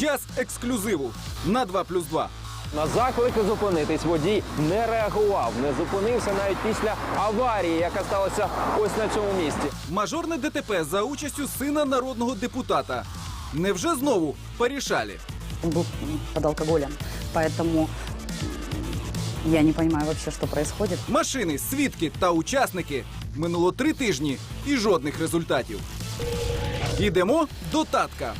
Час ексклюзиву на 2 плюс 2. На заклики зупинитись водій не реагував, не зупинився навіть після аварії, яка сталася ось на цьому місці. Мажорне ДТП за участю сина народного депутата. Невже знову порішалі? Он был под алкоголем. Поэтому я не понимаю вообще, что происходит. Машини, свідки та учасники. Минуло три тижні і жодних результатів. Ідемо до татка.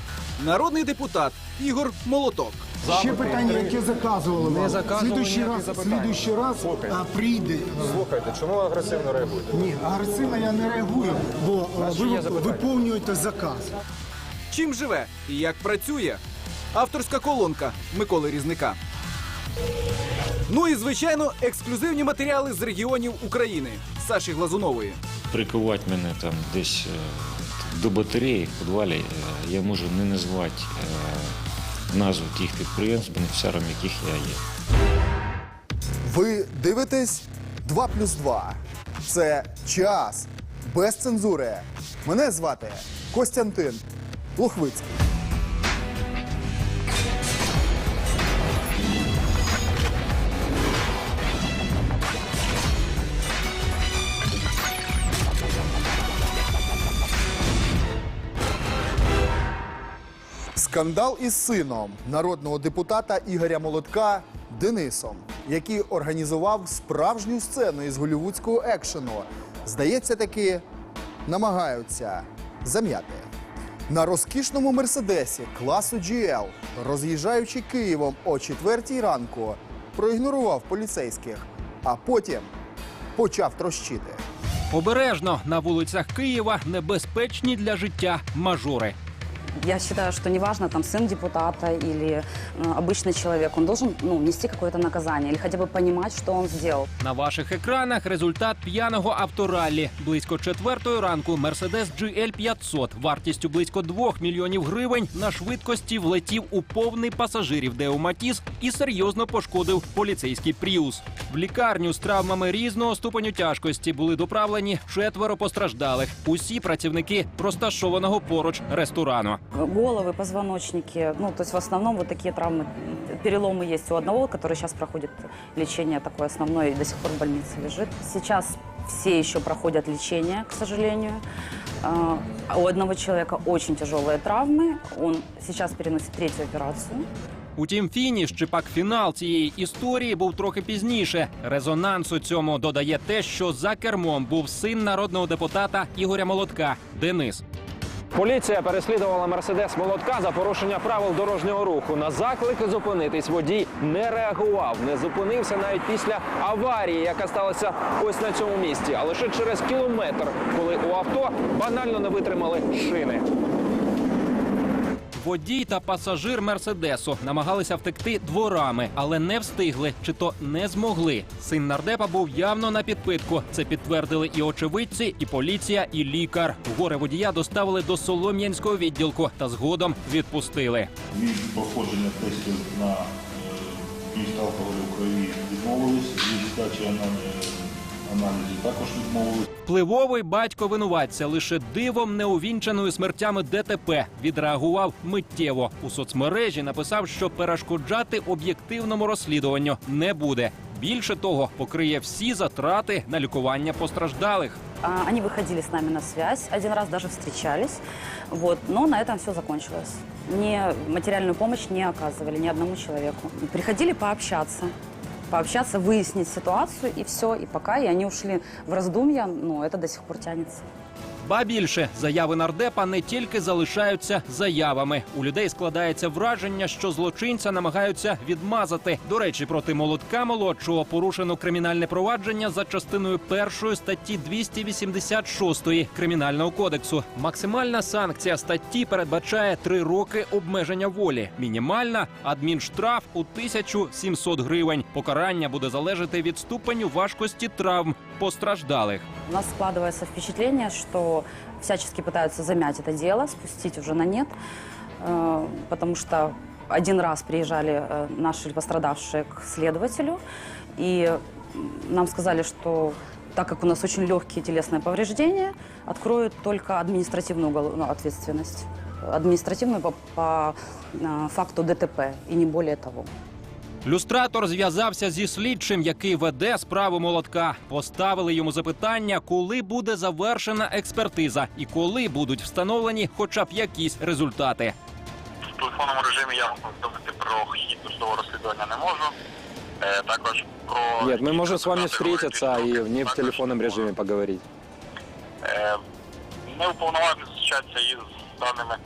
Народний депутат Ігор Молоток. Ще питання, яке заказували вам. заказували Слідуючий раз, слідуючий раз а, прийде. Слухайте, чому ви агресивно реагуєте? Ні, агресивно я не реагую, бо а, ви виповнюєте заказ. Чим живе і як працює? Авторська колонка Миколи Різника. Ну і звичайно, ексклюзивні матеріали з регіонів України Саші Глазунової. прикувати мене там десь е, до батареї в підвалі, е, я можу не назвати е, назву тих підприємств, бенефіціаром яких я є. Ви дивитесь 2 плюс 2. Це час без цензури. Мене звати Костянтин Лухвицький. Скандал із сином народного депутата Ігоря Молотка Денисом, який організував справжню сцену із голівудського екшену. Здається, таки намагаються зам'яти. На розкішному мерседесі класу GL, роз'їжджаючи Києвом о 4 ранку, проігнорував поліцейських, а потім почав трощити. Обережно на вулицях Києва небезпечні для життя мажори. Я считаю, что неважно, там, сын депутата или э, обычный человек, он должен ну, нести какое-то наказание или хотя бы понимать, что он сделал. На ваших екранах результат п'яного автораллі. Близько четвертої ранку Мерседес GL 500 вартістю близько 2 мільйонів гривень на швидкості влетів у повний пасажирів Део Матіс і серйозно пошкодив поліцейський Пріус. В лікарню з травмами різного ступеню тяжкості були доправлені четверо постраждалих. Усі працівники розташованого поруч ресторану. Головы, позвоночники, ну, то есть в основном вот такие травмы, м, переломы есть у одного, который сейчас проходит лечение такое основное и до сих пор в больнице лежит. Сейчас все еще проходят лечение, к сожалению. А, а У одного человека очень тяжелые травмы, он сейчас переносит третью операцию. Утім, фініш чи пак фінал цієї історії був трохи пізніше. Резонансу цьому додає те, що за кермом був син народного депутата Ігоря Молотка Денис. Поліція переслідувала мерседес молотка за порушення правил дорожнього руху. На заклики зупинитись водій не реагував, не зупинився навіть після аварії, яка сталася ось на цьому місці. А лише через кілометр, коли у авто банально не витримали шини. Водій та пасажир мерседесу намагалися втекти дворами, але не встигли чи то не змогли. Син нардепа був явно на підпитку. Це підтвердили і очевидці, і поліція, і лікар. Горе водія доставили до Солом'янського відділку та згодом відпустили. Від проходження тестів на е, міст алкоголю в крові відмовились, від здачі аналізів, аналізів також відмовились. Впливовий батько винуватця лише дивом неувінчаною смертями ДТП відреагував миттєво. У соцмережі написав, що перешкоджати об'єктивному розслідуванню не буде. Більше того, покриє всі затрати на лікування постраждалих. А, Они выходили с нами на связь, один раз даже встречались, вот, но на этом все закончилось. Ни материальную помощь не оказывали ни одному человеку. Приходили пообщаться, пообщаться, выяснить ситуацию, и все, и пока, и они ушли в раздумья, но это до сих пор тянется. Ба більше заяви нардепа не тільки залишаються заявами. У людей складається враження, що злочинця намагаються відмазати. До речі, проти молотка молодшого порушено кримінальне провадження за частиною першої статті 286 кримінального кодексу. Максимальна санкція статті передбачає три роки обмеження волі. Мінімальна адмінштраф у 1700 гривень. Покарання буде залежати від ступеню важкості травм постраждалих. У нас складывается впечатление, что всячески пытаются замять это дело, спустить уже на нет, э, потому что один раз приезжали э, наши пострадавшие к следователю, и м, нам сказали, что так как у нас очень легкие телесные повреждения, откроют только административную уголовную ответственность. административную по, по а, факту ДТП и не более того. Люстратор зв'язався зі слідчим, який веде справу молотка. Поставили йому запитання, коли буде завершена експертиза і коли будуть встановлені хоча б якісь результати. В телефонному режимі я повідомити про хід досудового розслідування не можу. Е, також про Нет, мы можем с вами встретиться говорити, и не в також телефонном не режиме можу. поговорить. Е, Ми уповноважені зустрічатися із даними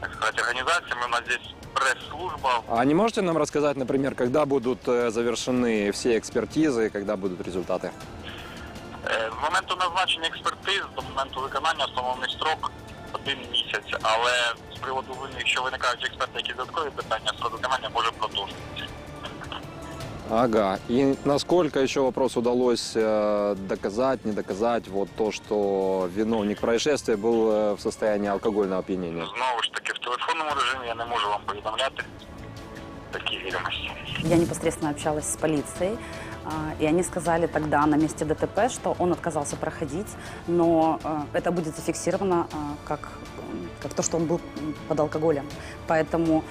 так сказати, організаціями. У нас здесь прес-служба. А не можете нам рассказать, например, когда будут э, завершены все экспертизы, когда будут результаты? Е, З моменту назначення експертиз до моменту виконання встановлений строк один місяць, але з приводу вини, якщо виникають у експерта якісь додаткові питання, срок виконання може продовжитися. Ага. И насколько еще вопрос удалось э, доказать, не доказать вот то, что виновник происшествия был э, в состоянии алкогольного опьянения? Знову ж таки, в телефонному режимі я не можу вам повідомляти такі відомості. Я непосредственно общалась с полицией, а, и они сказали тогда на месте ДТП, что он отказался проходить, но а, это будет зафиксировано а, как, м, как то, что он был м, под алкоголем. Поэтому м,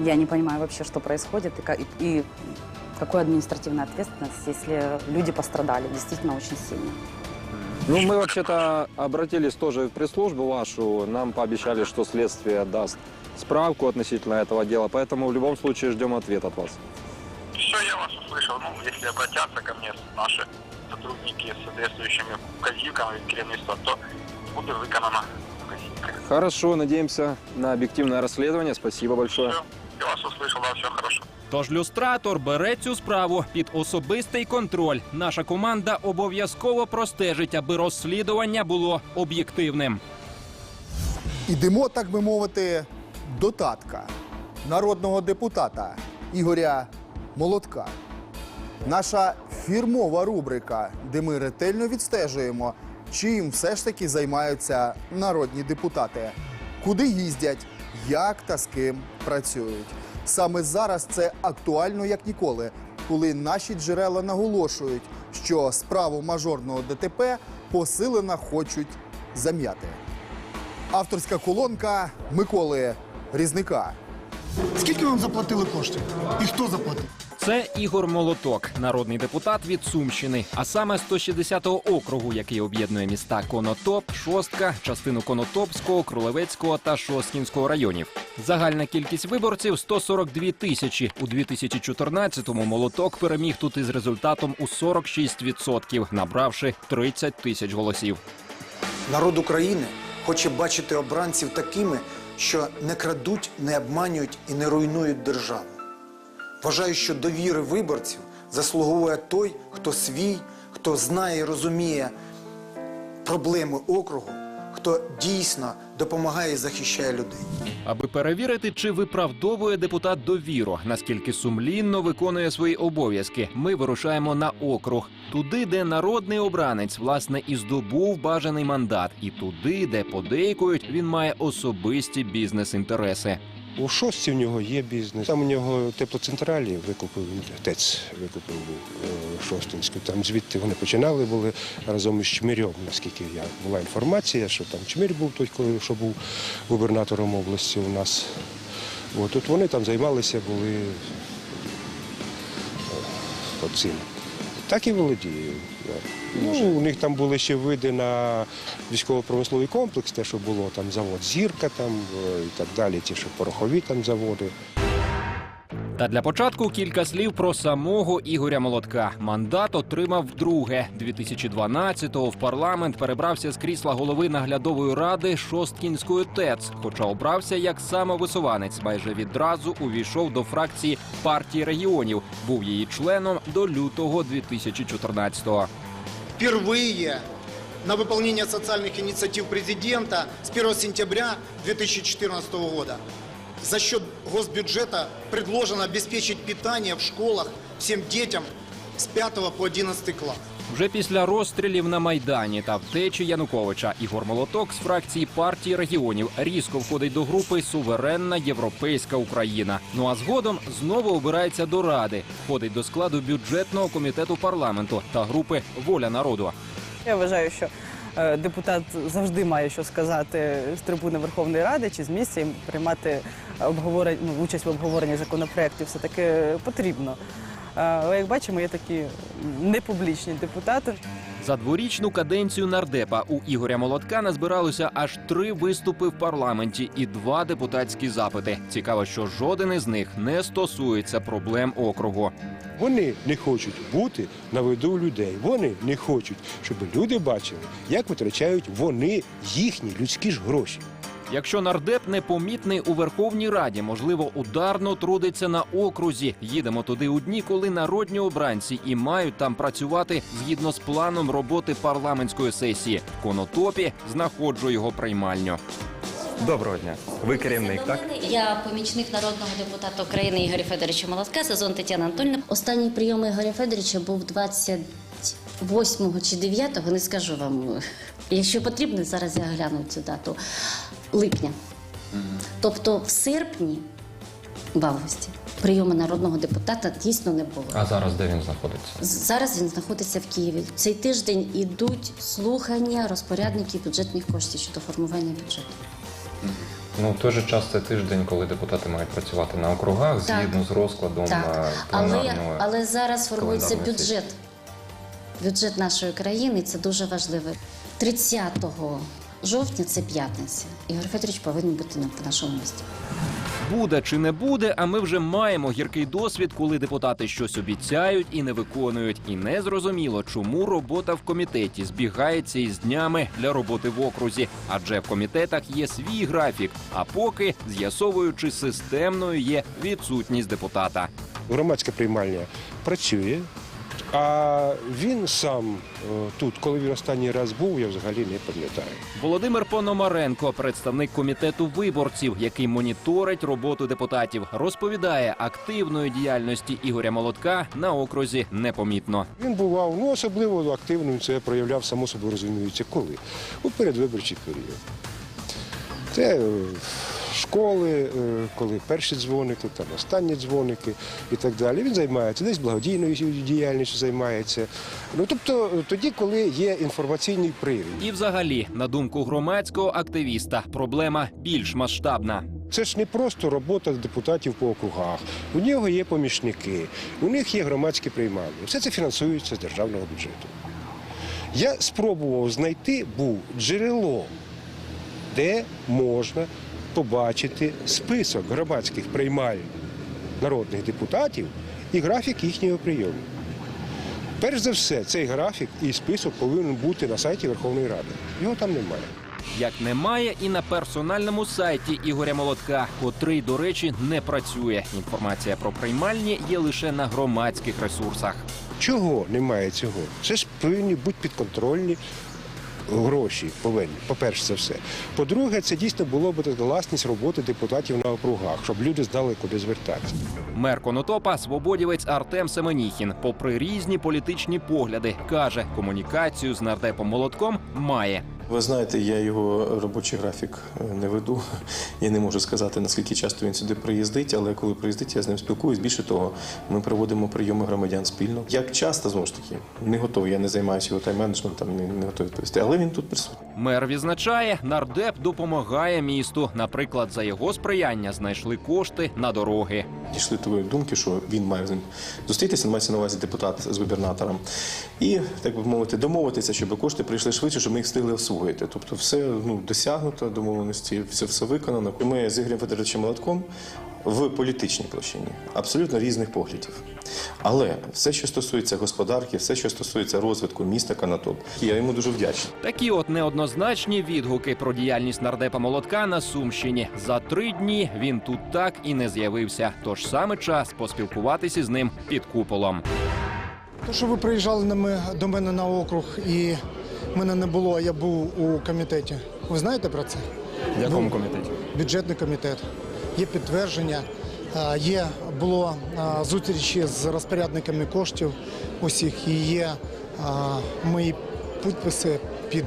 я не понимаю вообще, что происходит и, ка- и, и какой административная ответственность, если люди пострадали действительно очень сильно. Ну, мы вообще-то обратились тоже в пресс-службу вашу. Нам пообещали, что следствие даст справку относительно этого дела. Поэтому в любом случае ждем ответ от вас. Все, я вас услышал. Ну, если обратятся ко мне наши сотрудники с соответствующими указівками від керівництва, то буде виконана указівка. Хорошо, надеемся на объективное расследование. Спасибо большое. Все, Я вас услышал, да, все хорошо. Тож люстратор бере цю справу під особистий контроль. Наша команда обов'язково простежить, аби розслідування було об'єктивним. Ідемо, так би мовити, до татка народного депутата Ігоря Молотка. Наша фірмова рубрика, де ми ретельно відстежуємо, чим все ж таки займаються народні депутати, куди їздять, як та з ким працюють. Саме зараз це актуально як ніколи, коли наші джерела наголошують, що справу мажорного ДТП посилено хочуть зам'яти. Авторська колонка Миколи Різника. Скільки вам заплатили коштів? І хто заплатив? Це Ігор Молоток, народний депутат від Сумщини, а саме 160-го округу, який об'єднує міста Конотоп, Шостка, частину Конотопського, Кролевецького та Шосткінського районів. Загальна кількість виборців 142 тисячі. У 2014-му Молоток переміг тут із результатом у 46%, набравши 30 тисяч голосів. Народ України хоче бачити обранців такими, що не крадуть, не обманюють і не руйнують державу. Вважаю, що довіри виборців заслуговує той, хто свій, хто знає і розуміє проблеми округу, хто дійсно допомагає і захищає людей. Аби перевірити, чи виправдовує депутат довіру, наскільки сумлінно виконує свої обов'язки, ми вирушаємо на округ, туди, де народний обранець власне і здобув бажаний мандат, і туди, де подейкують, він має особисті бізнес-інтереси. У шостці в нього є бізнес. Там у нього теплоцентралі викупив ТЕЦ, викупив е, Шостинську. Там звідти вони починали були разом із Чмирьом, наскільки я була інформація, що там Чмир був той, що був губернатором області у нас. От, от вони там займалися, були е, оцим. Так і володію. Ну, у них там були ще види на військово-промисловий комплекс, те, що було там завод Зірка там е, і так далі, ті, що порохові там заводи. Та для початку кілька слів про самого Ігоря Молотка. Мандат отримав вдруге. 2012-го в парламент перебрався з крісла голови наглядової ради Шосткінської ТЕЦ. Хоча обрався як самовисуванець, майже відразу увійшов до фракції партії регіонів. Був її членом до лютого 2014-го. Впервые на выполнение социальных инициатив президента с 1 сентября 2014 года за счет госбюджета предложено обеспечить питание в школах всем детям с 5 по 11 класс. Вже після розстрілів на майдані та втечі Януковича Ігор Молоток з фракції партії регіонів різко входить до групи Суверенна Європейська Україна. Ну а згодом знову обирається до ради, входить до складу бюджетного комітету парламенту та групи Воля народу. Я вважаю, що депутат завжди має що сказати з трибуни Верховної Ради чи з місця і приймати ну, участь в обговоренні законопроєктів все таки потрібно. Е, Але як бачимо, є такі непублічні депутати. За дворічну каденцію нардепа у Ігоря Молотка назбиралося аж три виступи в парламенті і два депутатські запити. Цікаво, що жоден із них не стосується проблем округу. Вони не хочуть бути на виду людей. Вони не хочуть, щоб люди бачили, як витрачають вони їхні людські ж гроші. Якщо нардеп непомітний у Верховній Раді, можливо, ударно трудиться на окрузі. Їдемо туди у дні, коли народні обранці і мають там працювати згідно з планом роботи парламентської сесії. В конотопі знаходжу його приймальню. Доброго дня. Ви керівник, так? Я помічник народного депутата України Ігоря Федоровича Молотка, сезон Тетяна Анатольевна. Останній прийом Ігоря Федоровича був 28 чи 9, не скажу вам. Якщо потрібно, зараз я гляну цю дату липня. Тобто в серпні, в августі, прийому народного депутата дійсно не було. А зараз де він знаходиться? Зараз він знаходиться в Києві. Цей тиждень ідуть слухання розпорядників бюджетних коштів щодо формування бюджету. Ну, в той же час це тиждень, коли депутати мають працювати на округах Так. згідно з розкладом Так, е, але, пленарного. але зараз формується календарної сесії. бюджет. Бюджет нашої країни це дуже важливо. 30 жовтня це п'ятниця. Ігор Федорович повинен бути на нашому місті. Буде чи не буде, а ми вже маємо гіркий досвід, коли депутати щось обіцяють і не виконують. І не зрозуміло, чому робота в комітеті збігається із днями для роботи в окрузі, адже в комітетах є свій графік. А поки з'ясовуючи системною є відсутність депутата. Громадська приймальня працює, а він сам е, тут, коли він останній раз був, я взагалі не пам'ятаю. Володимир Пономаренко, представник комітету виборців, який моніторить роботу депутатів, розповідає, активної діяльності Ігоря Молотка на окрузі непомітно. Він бував ну, особливо активним, це проявляв само собою розуміється, коли? У передвиборчий період. Це школи, е, коли перші дзвоники, там останні дзвоники і так далі. Він займається десь благодійною діяльністю займається. Ну тобто тоді, коли є інформаційний привід. І, взагалі, на думку громадського активіста, проблема більш масштабна. Це ж не просто робота депутатів по округах. У нього є помічники, у них є громадські приймальні. Все це фінансується з державного бюджету. Я спробував знайти був джерело, де можна побачити список громадських приймальń народних депутатів і графік їхнього прийому. Перш за все, цей графік і список повинен бути на сайті Верховної Ради. Його там немає. Як немає і на персональному сайті Ігоря Молотка, котрий, до речі, не працює. Інформація про приймальні є лише на громадських ресурсах. Чого немає цього? Це ж повинні бути підконтрольні гроші. Повинні, по-перше, це все. По-друге, це дійсно було б власність роботи депутатів на округах, щоб люди знали, куди звертатися. Мер Конотопа свободівець Артем Семеніхін, попри різні політичні погляди, каже, комунікацію з нардепом Молотком має. Ви знаєте, я його робочий графік е, не веду. Я не можу сказати, наскільки часто він сюди приїздить, але коли приїздить, я з ним спілкуюсь. Більше того, ми проводимо прийоми громадян спільно. Як часто знову ж таки, не готовий. Я не займаюся його тайм-менеджментом, не, не готовий відповісти. Але він тут присутній. Мер відзначає, нардеп допомагає місту. Наприклад, за його сприяння знайшли кошти на дороги. Дійшли такої думки, що він має з ним зустрітися, мається на увазі депутат з губернатором, і так би мовити, домовитися, щоб кошти прийшли швидше, щоб ми їх встигли освоїти. Тобто, все ну досягнуто домовленості, все, все виконано. Ми з Ігорем Федоровичем Молотком в політичній площині абсолютно різних поглядів. Але все, що стосується господарки, все, що стосується розвитку міста Канатоп, я йому дуже вдячний. Такі от неоднозначні відгуки про діяльність нардепа Молотка на Сумщині. За три дні він тут так і не з'явився. Тож саме час поспілкуватися з ним під куполом. То, що ви приїжджали на ми- до мене на округ і мене не було, а я був у комітеті. Ви знаєте про це? В якому Ну, комітеті? Бюджетний комітет. Є підтвердження, є було зустрічі з розпорядниками коштів усіх і є а, мої підписи під,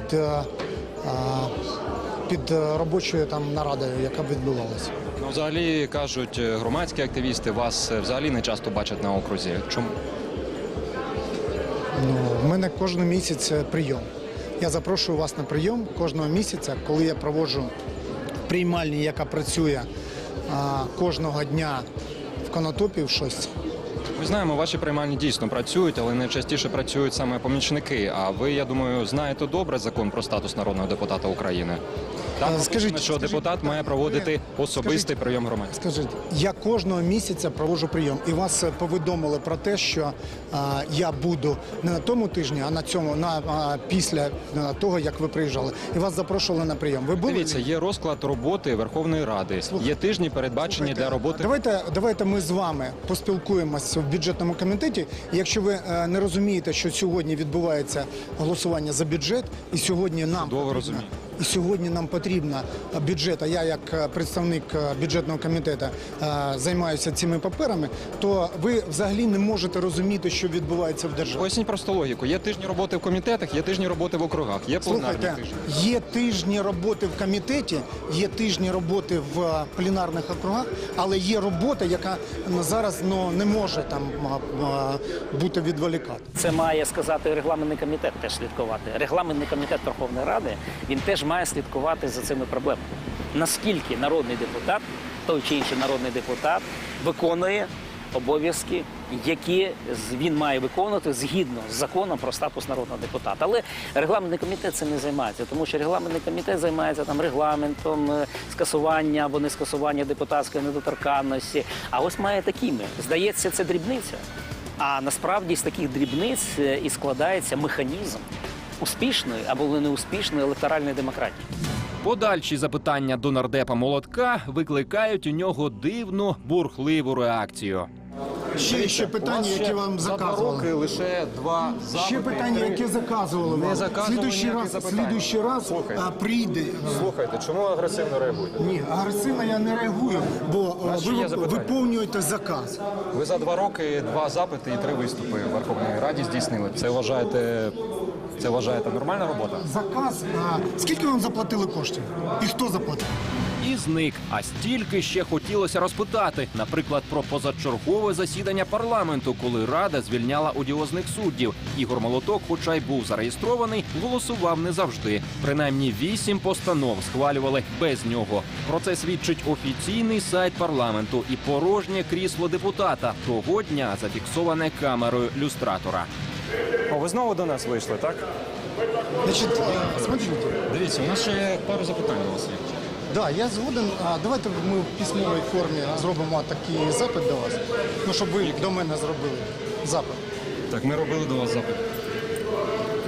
під робочою там нарадою, яка відбувалася. Ну, взагалі кажуть, е, громадські активісти вас е, взагалі не часто бачать на окрузі. Чому? Ну, в мене кожен місяць прийом. Я запрошую вас на прийом кожного місяця, коли я проводжу приймальні, яка працює кожного дня в Конотопі в щось. Ми знаємо, ваші приймальні дійсно працюють, але найчастіше працюють саме помічники. А ви, я думаю, знаєте добре закон про статус народного депутата України. Там скажіть, скажіть- що скажіть, депутат має проводити особистий прийом громадян. Скажіть, я кожного місяця проводжу прийом, і вас е, повідомили про те, що а, я буду не на тому тижні, а на цьому на а, після а, того, як ви приїжджали, і вас запрошували на прийом. Ви були Дивіться, є розклад роботи Верховної Ради. Є тижні передбачені для роботи. Давайте, давайте ми з вами поспілкуємося в бюджетному комітеті. І Якщо ви е, не розумієте, що сьогодні відбувається голосування за бюджет, і сьогодні нам потрібно, і сьогодні нам потрібно е, бюджет, а я як е, представник е, бюджетного комітету е, займаюся цими паперами, то ви взагалі не можете розуміти, що відбувається в державі. Поясніть просто логіку. Є тижні роботи в комітетах, є тижні роботи в округах, є пленарні Слухайте, тижні. є тижні роботи в комітеті, є тижні роботи в пленарних округах, але є робота, яка зараз ну, не може там бути відволікати. Це має сказати регламентний комітет теж слідкувати. Регламентний комітет Верховної Ради він теж має слідкувати за цими проблемами. Наскільки народний депутат, той чи інший народний депутат, виконує обов'язки, які він має виконувати згідно з законом про статус народного депутата. Але регламентний комітет цим не займається, тому що регламентний комітет займається там регламентом, е, скасування або не скасування депутатської недоторканності. А ось має такими. Здається, це дрібниця. А насправді з таких дрібниць е, і складається механізм успішної або неуспішної електоральної демократії. Подальші запитання до нардепа молотка викликають у нього дивну бурхливу реакцію. Ще, ще питання, які вам заказували. лише два Ще питання, які заказували Не вам. заказували Слідуючий раз, запитань. слідуючий раз а, прийде. Слухайте, чому агресивно реагуєте? Ні, агресивно я не реагую, бо а, ще ви запитання. виповнюєте заказ. Ви за два роки два запити і три виступи в Верховній Раді здійснили. Це вважаєте, це вважаєте нормальна робота? Заказ. А, скільки вам заплатили коштів? І хто заплатив? І зник. А стільки ще хотілося розпитати, наприклад, про позачергове засідання парламенту, коли рада звільняла одіозних суддів. Ігор Молоток, хоча й був зареєстрований, голосував не завжди. Принаймні вісім постанов схвалювали без нього. Про це свідчить офіційний сайт парламенту і порожнє крісло депутата того дня зафіксоване камерою люстратора. О, ви знову до нас вийшли, так? Значить, е, смотрите. Дивіться, у нас ще пару запитань до вас є. Да, я згоден. А давайте ми в письмовій формі зробимо такий запит до вас. Ну, щоб ви до мене зробили запит. Так, ми робили до вас запит.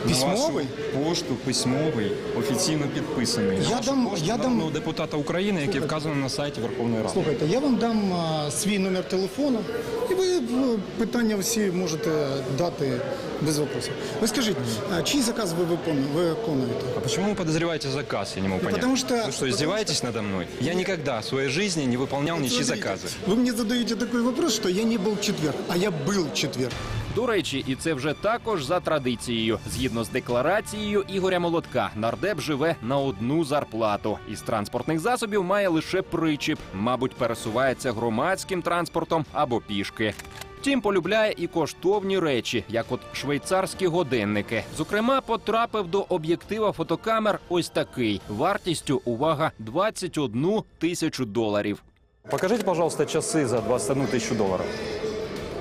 Письмовий? Вашу пошту письмовий, офіційно підписаний. Я вашу дам- пошту я дам- народного депутата України, який вказано на сайті Верховної Ради. Слухайте, я вам дам а, свій номер телефону, і ви питання всі можете дати без вопросів. Ви скажіть, а, чий заказ ви викону- виконуєте? А почему вы подозреваете заказ, я не могу Ну, понять. потому что- Вы что, издеваетесь надо мной? Я никогда в своей жизни не выполнял ничьи Смотрите, заказы. Вы мне задаете такой вопрос, что я не был в четверг, а я был в четверг. До речі, і це вже також за традицією. Згідно з декларацією Ігоря Молотка, нардеп живе на одну зарплату. Із транспортних засобів має лише причіп, мабуть, пересувається громадським транспортом або пішки. Втім, полюбляє і коштовні речі, як от швейцарські годинники. Зокрема, потрапив до об'єктива фотокамер ось такий вартістю увага 21 тисячу доларів. Покажите, пожалуйста, часы за 21 тысячу долларов.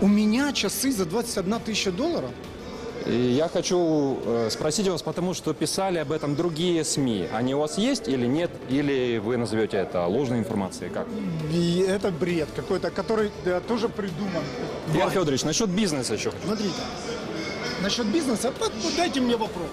У меня часы за 21 тысяча долларов? И я хочу э, спросить вас, потому что писали об этом другие СМИ. Они у вас есть или нет? Или вы назовете это ложной информацией? Как? И это бред какой-то, который да, тоже придуман. Иван Федорович, насчет бизнеса еще хочу. Смотрите, насчет бизнеса, под- ну, дайте мне вопрос.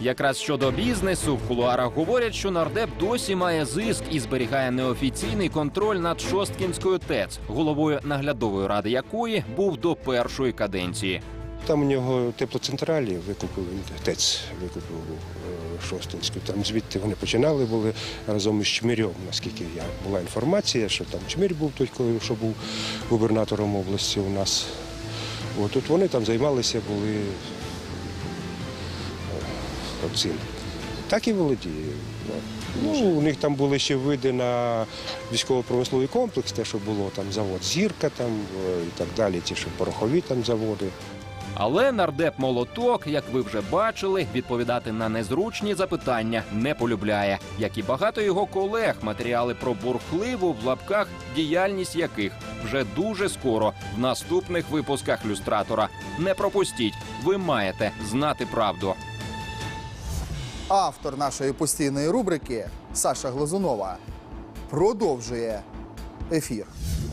Якраз щодо бізнесу в кулуарах говорять, що нардеп досі має зиск і зберігає неофіційний контроль над Шосткінською ТЕЦ, головою наглядової ради якої був до першої каденції. Там у нього теплоцентралі викупив він ТЕЦ, викупив е, Шостинську. Там звідти вони починали були разом із Чмирьом, наскільки я була інформація, що там Чмир був той, коли що був губернатором області у нас. От, от вони там займалися, були е, оцим. Так і володіє. Ну, у них там були ще види на військово-промисловий комплекс, те, що було там завод Зірка там е, і так далі, ті, що порохові там заводи. Але нардеп молоток, як ви вже бачили, відповідати на незручні запитання не полюбляє, як і багато його колег. Матеріали про бурхливу в лапках діяльність яких вже дуже скоро в наступних випусках люстратора. Не пропустіть, ви маєте знати правду. Автор нашої постійної рубрики Саша Глазунова продовжує ефір.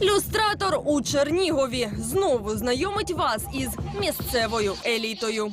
Люстратор у Чернігові знову знайомить вас із місцевою елітою.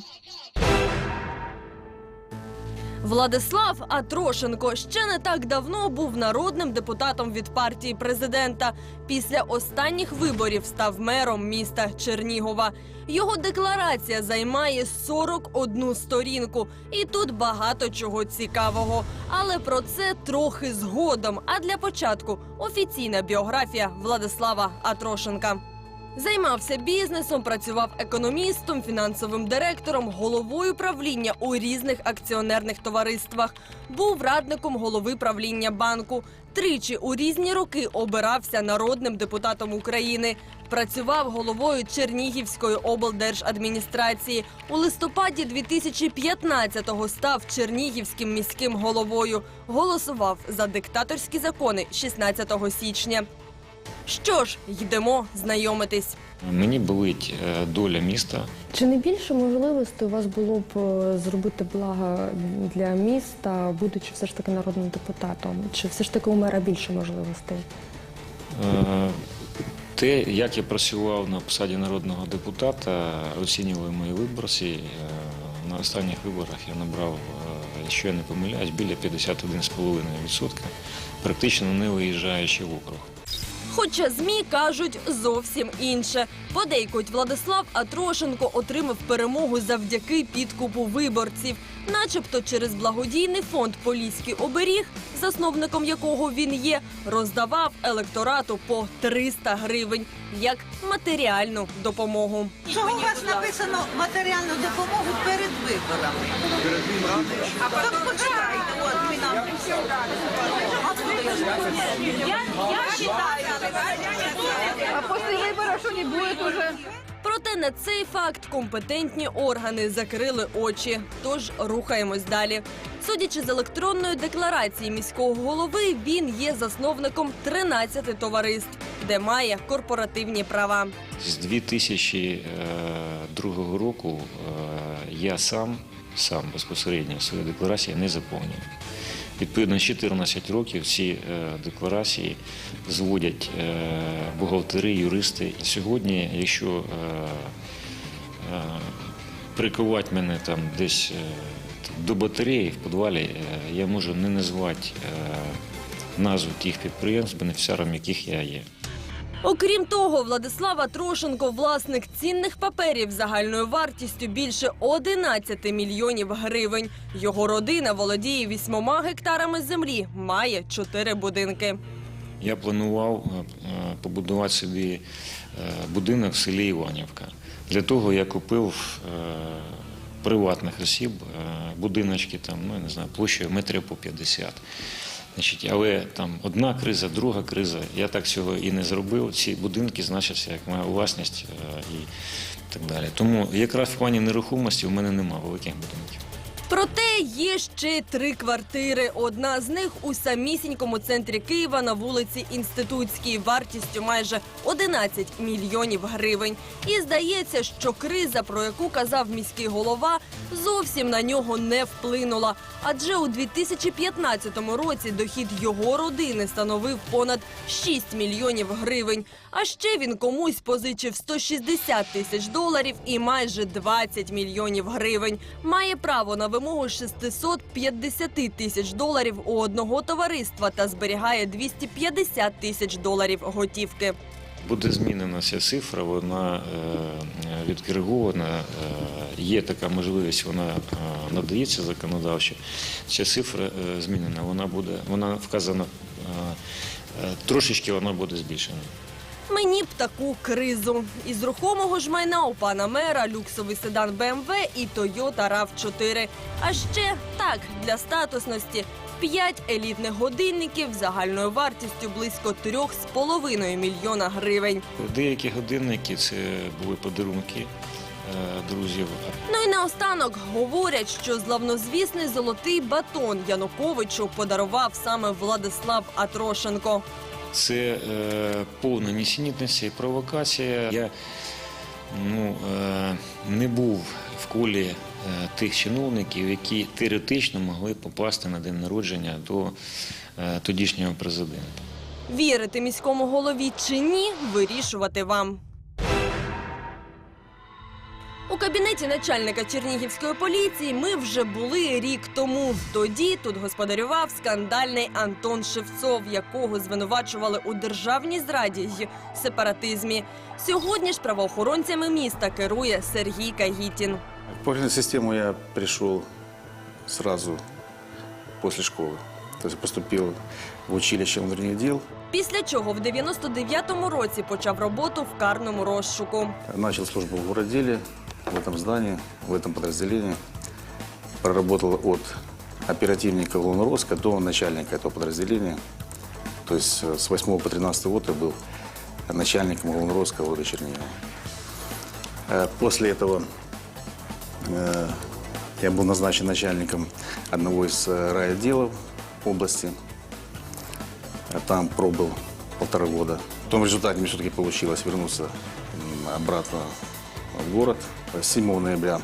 Владислав Атрошенко ще не так давно був народним депутатом від партії президента. Після останніх виборів став мером міста Чернігова. Його декларація займає 41 сторінку, і тут багато чого цікавого. Але про це трохи згодом. А для початку офіційна біографія Владислава Атрошенка. Займався бізнесом, працював економістом, фінансовим директором, головою правління у різних акціонерних товариствах. Був радником голови правління банку. Тричі у різні роки обирався народним депутатом України. Працював головою Чернігівської облдержадміністрації. У листопаді 2015-го став Чернігівським міським головою. Голосував за диктаторські закони 16 січня. Що ж, йдемо знайомитись. Мені болить е, доля міста. Чи не більше можливостей у вас було б е, зробити блага для міста, будучи все ж таки народним депутатом? Чи все ж таки у мера більше можливостей? Е, Те, як я працював на посаді народного депутата, оцінювали мої виборці. На останніх виборах я набрав, якщо я не помиляюсь, біля 51,5%, практично не виїжджаючи в округ. Хоча ЗМІ кажуть зовсім інше. Подейкують Владислав Атрошенко отримав перемогу завдяки підкупу виборців, начебто через благодійний фонд Поліський оберіг, засновником якого він є, роздавав електорату по 300 гривень як матеріальну допомогу. Чого у вас написано матеріальну допомогу перед виборами? Перед виборами? А потім почекайте, от ви нам Я, я считаю, А після виборів що не буде уже? Проте на цей факт компетентні органи закрили очі. Тож рухаємось далі. Судячи з електронної декларації міського голови, він є засновником 13 товариств, де має корпоративні права. З 2002 року е, я сам, сам безпосередньо свої декларації не заповнюю. Відповідно, 14 років ці е, декларації зводять е, бухгалтери, юристи. Сьогодні, якщо е, прикувати мене там десь до батареї в підвалі, я можу не назвати назву тих підприємств, бенефіціаром яких я є. Окрім того, Владислава Трошенко власник цінних паперів загальною вартістю більше 11 мільйонів гривень. Його родина володіє вісьмома гектарами землі, має чотири будинки. Я планував е, побудувати собі е, будинок в селі Іванівка. Для того я купив е, приватних осіб будиночки там, ну не знаю, площею метрів по 50. Значить, але там одна криза, друга криза. Я так цього і не зробив. Ці будинки значаться як моя власність е, і так далі. Тому якраз в плані нерухомості у мене немає великих будинків. Проте є ще три квартири. Одна з них у самісінькому центрі Києва на вулиці Інститутській вартістю майже 11 мільйонів гривень. І здається, що криза, про яку казав міський голова, зовсім на нього не вплинула. Адже у 2015 році дохід його родини становив понад 6 мільйонів гривень. А ще він комусь позичив 160 тисяч доларів і майже 20 мільйонів гривень. Має право на вимогу 650 тисяч доларів у одного товариства та зберігає 250 тисяч доларів готівки. Буде змінена ця цифра, вона е, відкоригована. е, Є така можливість, вона е, надається законодавчо. Ця цифра змінена, вона буде, вона вказана трошечки, вона буде збільшена. Мені б таку кризу. Із рухомого ж майна у пана мера люксовий седан BMW і Toyota RAV4. А ще так для статусності. П'ять елітних годинників загальною вартістю близько 3,5 мільйона гривень. Деякі годинники це були подарунки друзів. Ну і наостанок говорять, що славнозвісний золотий батон Януковичу подарував саме Владислав Атрошенко. Це е, повна нісенітниця і провокація. Я ну, е, не був в колі е, тих чиновників, які теоретично могли попасти на день народження до тодішнього президента. Вірити міському голові чи ні, вирішувати вам. У кабінеті начальника Чернігівської поліції ми вже були рік тому. Тоді тут господарював скандальний Антон Шевцов, якого звинувачували у державній зраді й сепаратизмі. Сьогодні ж правоохоронцями міста керує Сергій Кагітін. В погребную систему я пришел сразу после школы. То есть поступил в училище внутренних дел. Після чого в 99-му році почав роботу в карному розшуку. Начал службу в городделе, в этом здании, в этом подразделении. Проработал от оперативника Лунороска до начальника этого подразделения. То есть э, с 8 по 13 год я был начальником Лунороска города Чернигова. Э, После этого э, я был назначен начальником одного из райотделов области. Там пробыл полтора года. В результате мне все-таки получилось вернуться обратно в город. 7 ноября,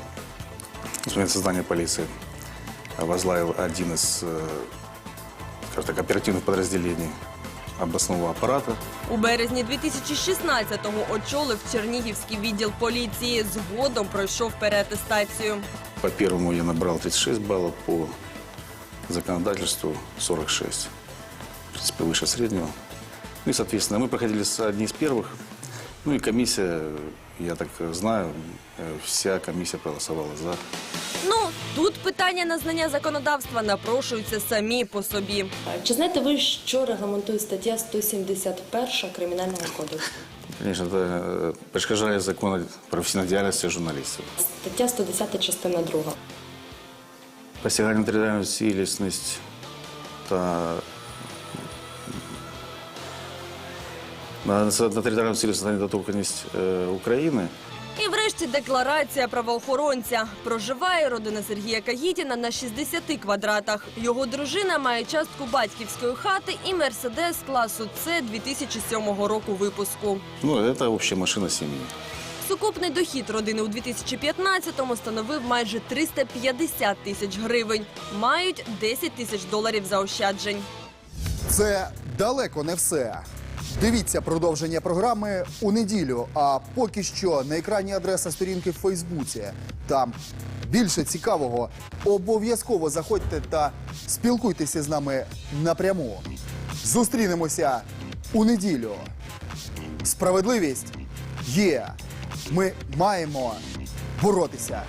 с момента создания полиции, возглавил один из, э, скажем так, оперативных подразделений областного аппарата. У березні 2016-го очолив Чернігівський відділ поліції. Згодом пройшов переатестацію. По первому я набрал 36 баллов, по законодательству 46. В принципе, выше среднего. Ну и, соответственно, мы проходили с одни из первых. Ну и комиссия, я так знаю, э, вся комиссия проголосовала за. Ну тут питання на знання законодавства напрошуються самі по собі. Чи знаєте ви, що регламентує стаття 171 Кримінального кодексу? Конечно, это э, перешкоджает закон о профессиональной деятельности журналистов. Стаття 110 частина 2. Посягание на територіальну цілісність та на, на територіальну цілісність та недоторканність е, України. І врешті декларація правоохоронця. Проживає родина Сергія Кагітіна на 60 квадратах. Його дружина має частку батьківської хати і мерседес класу С 2007 року випуску. Ну, це обща машина сім'ї. Сукупний дохід родини у 2015-му становив майже 350 тисяч гривень. Мають 10 тисяч доларів заощаджень. Це далеко не все. Дивіться продовження програми у неділю. А поки що на екрані адреса сторінки в Фейсбуці. Там більше цікавого. Обов'язково заходьте та спілкуйтеся з нами напряму. Зустрінемося у неділю. Справедливість є. Ми маємо боротися.